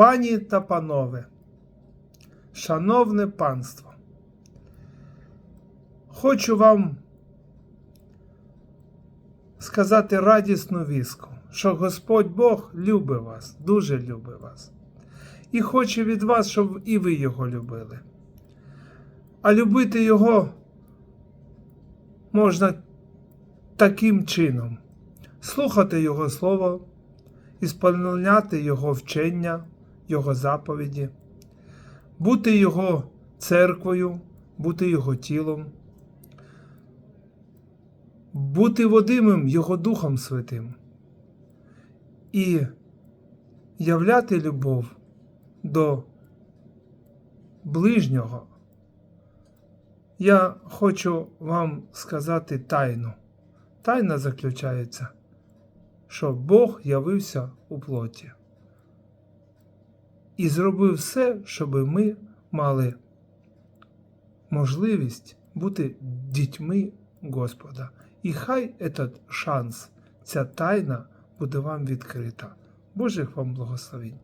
Пані та панове, шановне панство, хочу вам сказати радісну віску, що Господь Бог любить вас, дуже любить вас. І хоче від вас, щоб і ви його любили. А любити його можна таким чином: слухати Його Слово, ісполняти Його вчення, Його заповіді, бути Його церквою, бути Його тілом, бути водимим Його Духом Святим і являти любов до ближнього. Я хочу вам сказати тайну. Тайна заключається, що Бог явився у плоті і зробив все, щоб ми мали можливість бути дітьми Господа. І хай этот шанс, ця тайна буде вам відкрита. Божих вам благословень!